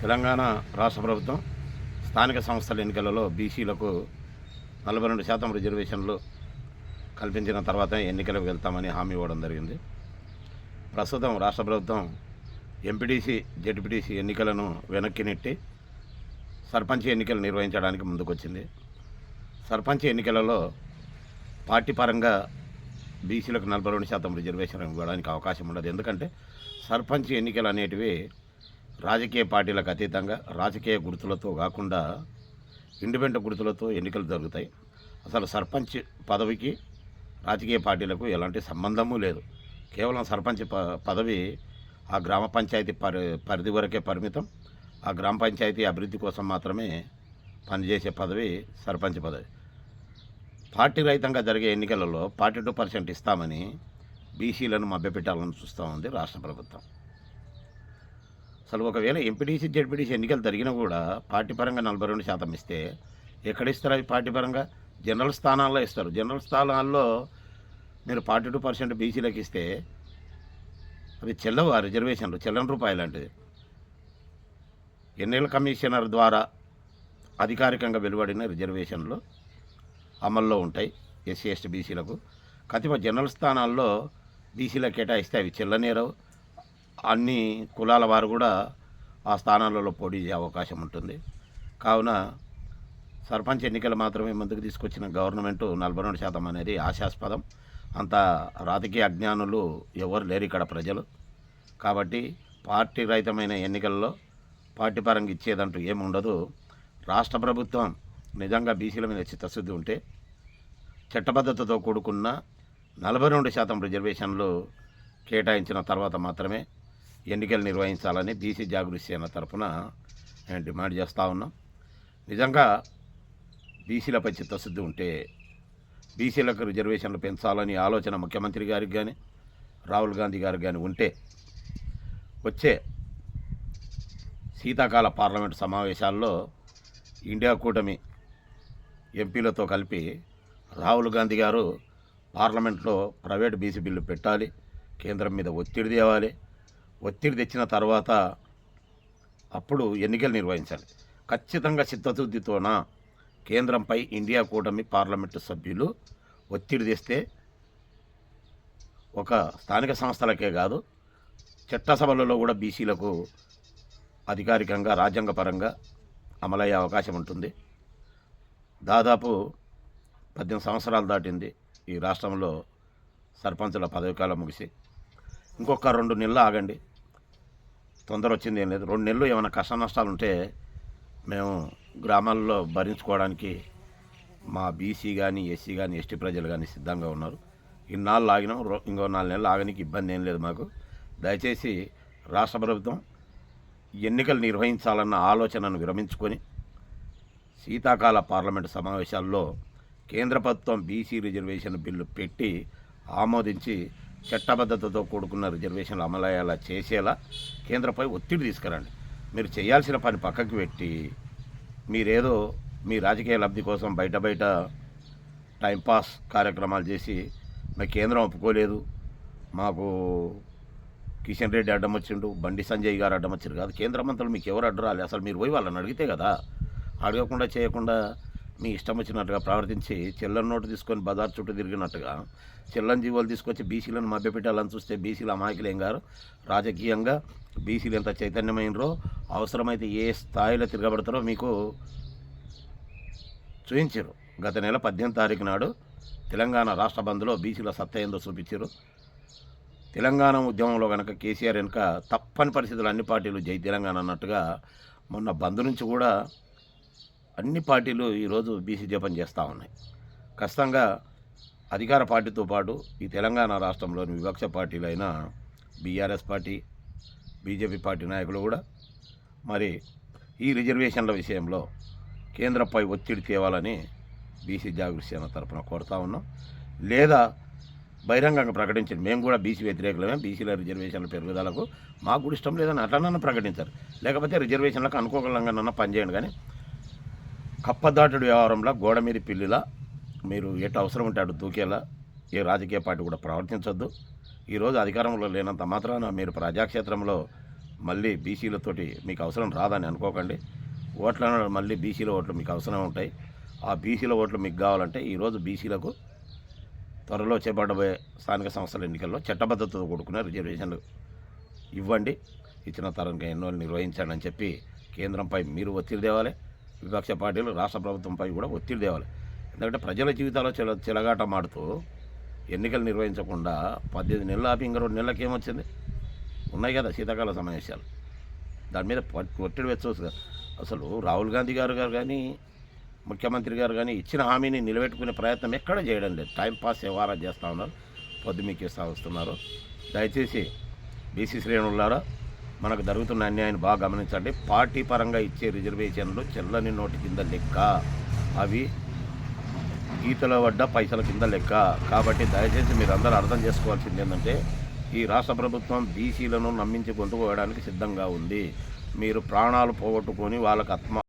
తెలంగాణ రాష్ట్ర ప్రభుత్వం స్థానిక సంస్థల ఎన్నికలలో బీసీలకు నలభై రెండు శాతం రిజర్వేషన్లు కల్పించిన తర్వాత ఎన్నికలకు వెళ్తామని హామీ ఇవ్వడం జరిగింది. ప్రస్తుతం రాష్ట్ర ప్రభుత్వం ఎంపీటీసీ జెడ్పీటీసీ ఎన్నికలను వెనక్కి నెట్టి సర్పంచ్ ఎన్నికలు నిర్వహించడానికి ముందుకొచ్చింది. సర్పంచ్ ఎన్నికలలో పార్టీ పరంగా బీసీలకు నలభై రెండు శాతం రిజర్వేషన్ ఇవ్వడానికి అవకాశం ఉండదు. ఎందుకంటే సర్పంచ్ ఎన్నికలు అనేటివి రాజకీయ పార్టీలకు అతీతంగా రాజకీయ గుర్తులతో కాకుండా ఇండిపెండెంట్ గుర్తులతో ఎన్నికలు జరుగుతాయి. అసలు సర్పంచ్ పదవికి రాజకీయ పార్టీలకు ఎలాంటి సంబంధము లేదు. కేవలం సర్పంచ్ ప పదవి ఆ గ్రామ పంచాయతీ పరి పరిధి వరకే పరిమితం. ఆ గ్రామ పంచాయతీ అభివృద్ధి కోసం మాత్రమే పనిచేసే పదవి సర్పంచ్ పదవి. పార్టీ రహితంగా జరిగే ఎన్నికలలో ఫార్టీ టూ పర్సెంట్ ఇస్తామని బీసీలను మభ్యపెట్టాలని చూస్తూ ఉంది రాష్ట్ర ప్రభుత్వం. అసలు ఒకవేళ ఎంపీటీసీ జెడ్పీటీసీ ఎన్నికలు జరిగినా కూడా పార్టీ పరంగా నలభై రెండు శాతం ఇస్తే ఎక్కడ ఇస్తారు అవి పార్టీ పరంగా జనరల్ స్థానాల్లో ఇస్తారు. జనరల్ స్థానాల్లో మీరు ఫార్టీ టూ పర్సెంట్ బీసీలకు ఇస్తే అవి చెల్లవు ఆ రిజర్వేషన్లు చెల్లని రూపాయలు లాంటిది ఎన్నికల కమిషనర్ ద్వారా అధికారికంగా వెలువడిన రిజర్వేషన్లు అమల్లో ఉంటాయి ఎస్సీ ఎస్టీ బీసీలకు. కతిమ జనరల్ స్థానాల్లో బీసీలకు కేటాయిస్తే అవి చెల్లనేరవు. అన్ని కులాల వారు కూడా ఆ స్థానాలలో పోటీ చేసే అవకాశం ఉంటుంది. కావున సర్పంచ్ ఎన్నికలు మాత్రమే ముందుకు తీసుకొచ్చిన గవర్నమెంట్ నలభై రెండు శాతం అనేది ఆశాస్పదం. అంత రాజకీయ అజ్ఞానులు ఎవరు లేరు ఇక్కడ ప్రజలు. కాబట్టి పార్టీ రహితమైన ఎన్నికల్లో పార్టీ పరంగా ఇచ్చేదంటూ ఏముండదు రాష్ట్ర ప్రభుత్వం నిజంగా బీసీల మీద చిత్తశుద్ధి ఉంటే చట్టబద్ధతతో కూడుకున్న నలభై రెండు శాతం రిజర్వేషన్లు కేటాయించిన తర్వాత మాత్రమే ఎన్నికలు నిర్వహించాలని బీసీ జాగృతి సేన తరఫున నేను డిమాండ్ చేస్తూ ఉన్నాం. నిజంగా బీసీలపై చిత్తశుద్ధి ఉంటే బీసీలకు రిజర్వేషన్లు పెంచాలని ఆలోచన ముఖ్యమంత్రి గారికి కానీ రాహుల్ గాంధీ గారికి కానీ ఉంటే వచ్చే శీతాకాల పార్లమెంటు సమావేశాల్లో ఇండియా కూటమి ఎంపీలతో కలిపి రాహుల్ గాంధీ గారు పార్లమెంట్లో ప్రైవేట్ బీసీ బిల్లు పెట్టాలి కేంద్రం మీద ఒత్తిడి తేవాలి ఒత్తిడి తెచ్చిన తర్వాత అప్పుడు ఎన్నికలు నిర్వహించాలి. ఖచ్చితంగా చిత్తశుద్ధితోన కేంద్రంపై ఇండియా కూటమి పార్లమెంటు సభ్యులు ఒత్తిడి తెస్తే ఒక స్థానిక సంస్థలకే కాదు చట్టసభలలో కూడా బీసీలకు అధికారికంగా రాజ్యాంగపరంగా అమలయ్యే అవకాశం ఉంటుంది. దాదాపు పద్దెనిమిది సంవత్సరాలు దాటింది ఈ రాష్ట్రంలో సర్పంచుల పదవికాలం ముగిసి. ఇంకొక రెండు నెలలు ఆగండి. తొందర వచ్చింది ఏం లేదు. రెండు నెలలు ఏమైనా కష్ట నష్టాలు ఉంటే మేము గ్రామాల్లో భరించుకోవడానికి మా బీసీ కానీ ఎస్సీ కానీ ఎస్టీ ప్రజలు కానీ సిద్ధంగా ఉన్నారు. ఇన్నాళ్ళు ఆగినాం. రో- ఇంకో నాలుగు నెలలు ఆగనికి ఇబ్బంది ఏం లేదు మాకు. దయచేసి రాష్ట్ర ప్రభుత్వం ఎన్నికలు నిర్వహించాలన్న ఆలోచనను విరమించుకొని శీతాకాల పార్లమెంటు సమావేశాల్లో కేంద్ర ప్రభుత్వం బీసీ రిజర్వేషన్ బిల్లు పెట్టి ఆమోదించి చట్టబద్ధతతో కూడుకున్న రిజర్వేషన్లు అమలయ్యేలా చేసేలా కేంద్రపై ఒత్తిడి తీసుకురండి. మీరు చేయాల్సిన పని పక్కకి పెట్టి మీరేదో మీ రాజకీయ లబ్ధి కోసం బయట బయట టైంపాస్ కార్యక్రమాలు చేసి మా కేంద్రం ఒప్పుకోలేదు. మాకు కిషన్ రెడ్డి అడ్డం వచ్చిండు బండి సంజయ్ గారు అడ్డం వచ్చారు కాదు కేంద్ర మంత్రులు మీకు ఎవరు అడ్డు రాలేదు అసలు మీరు పోయి వాళ్ళని అడిగితే కదా. అడగకుండా చేయకుండా మీ ఇష్టం వచ్చినట్టుగా ప్రవర్తించి చెల్లని నోటు తీసుకొని బజార్ చుట్టూ తిరిగినట్టుగా చెల్లని జీవోలు తీసుకొచ్చి బీసీలను మభ్యపెట్టాలని చూస్తే బీసీలు అమాయకులు ఏం గారు? రాజకీయంగా బీసీలు ఎంత చైతన్యమైనరో అవసరమైతే ఏ స్థాయిలో తిరగబడతారో మీకు చూపించారు. గత నెల పద్దెనిమిది తారీఖు నాడు తెలంగాణ రాష్ట్ర బంద్లో బీసీల సత్తా ఏందో చూపించారు. తెలంగాణ ఉద్యమంలో కనుక కేసీఆర్ వెనుక తప్పని పరిస్థితులు అన్ని పార్టీలు జై తెలంగాణ అన్నట్టుగా మొన్న బంద్ నుంచి కూడా అన్ని పార్టీలు ఈరోజు బీసీ జపం చేస్తూ ఉన్నాయి. ఖచ్చితంగా అధికార పార్టీతో పాటు ఈ తెలంగాణ రాష్ట్రంలోని వివక్ష పార్టీలైన బీఆర్ఎస్ పార్టీ బీజేపీ పార్టీ నాయకులు కూడా మరి ఈ రిజర్వేషన్ల విషయంలో కేంద్రంపై ఒత్తిడి తేవాలని బీసీ జాగృతి సేన తరఫున కోరుతా ఉన్నాం. లేదా బహిరంగంగా ప్రకటించండి. మేము కూడా బీసీ వ్యతిరేకులమే. బీసీల రిజర్వేషన్ల పెరుగుదలకు మాకు కూడా ఇష్టం లేదని అట్లనన్నా ప్రకటించారు. లేకపోతే రిజర్వేషన్లకు అనుకూలంగానన్నా పనిచేయండి. కానీ కప్పదాటుడు వ్యవహారంలో గోడ మీద పిల్లిలా మీరు ఎటు అవసరం ఉంటే అటు దూకేలా ఏ రాజకీయ పార్టీ కూడా ప్రవర్తించొద్దు. ఈరోజు అధికారంలో లేనంత మాత్రాన మీరు ప్రజాక్షేత్రంలో మళ్ళీ బీసీలతోటి మీకు అవసరం రాదని అనుకోకండి. ఓట్లను మళ్ళీ బీసీల ఓట్లు మీకు అవసరం ఉంటాయి. ఆ బీసీల ఓట్లు మీకు కావాలంటే ఈరోజు బీసీలకు త్వరలో చేపట్టబోయే స్థానిక సంస్థల ఎన్నికల్లో చట్టబద్ధతతో కూడుకున్న రిజర్వేషన్లు ఇవ్వండి. ఇచ్చిన తరంగా ఎన్నో నిర్వహించండి అని చెప్పి కేంద్రంపై మీరు ఒత్తిడి తేవాలి. విపక్ష పార్టీలు రాష్ట్ర ప్రభుత్వంపై కూడా ఒత్తిడి తేవాలి. ఎందుకంటే ప్రజల జీవితాల్లో చిల చిలగాట మాడుతూ ఎన్నికలు నిర్వహించకుండా పద్దెనిమిది నెలలు ఆపి ఇంకా రెండు నెలలకు ఏమొచ్చింది? ఉన్నాయి కదా శీతాకాల సమావేశాలు. దాని మీద ఒత్తిడి పెట్టవచ్చు కదా. అసలు రాహుల్ గాంధీ గారు గారు కానీ ముఖ్యమంత్రి గారు కానీ ఇచ్చిన హామీని నిలబెట్టుకునే ప్రయత్నం ఎక్కడ చేయడం లేదు. టైంపాస్ వ్యవహారా చేస్తూ ఉన్నారు. పొద్దు మీకు ఇస్తూ వస్తున్నారు దయచేసి బీసీ శ్రేణులారా మనకు జరుగుతున్న అన్యాయాన్ని బాగా గమనించండి. పార్టీ పరంగా ఇచ్చే రిజర్వేషన్లు చెల్లని నోటి కింద లెక్క. అవి గీతల పడ్డ పైసల కింద లెక్క. కాబట్టి దయచేసి మీరు అందరూ అర్థం చేసుకోవాల్సింది ఏంటంటే ఈ రాష్ట్ర ప్రభుత్వం బీసీలను నమ్మించి గొంతుకోవడానికి సిద్ధంగా ఉంది. మీరు ప్రాణాలు పోగొట్టుకొని వాళ్ళకి ఆత్మ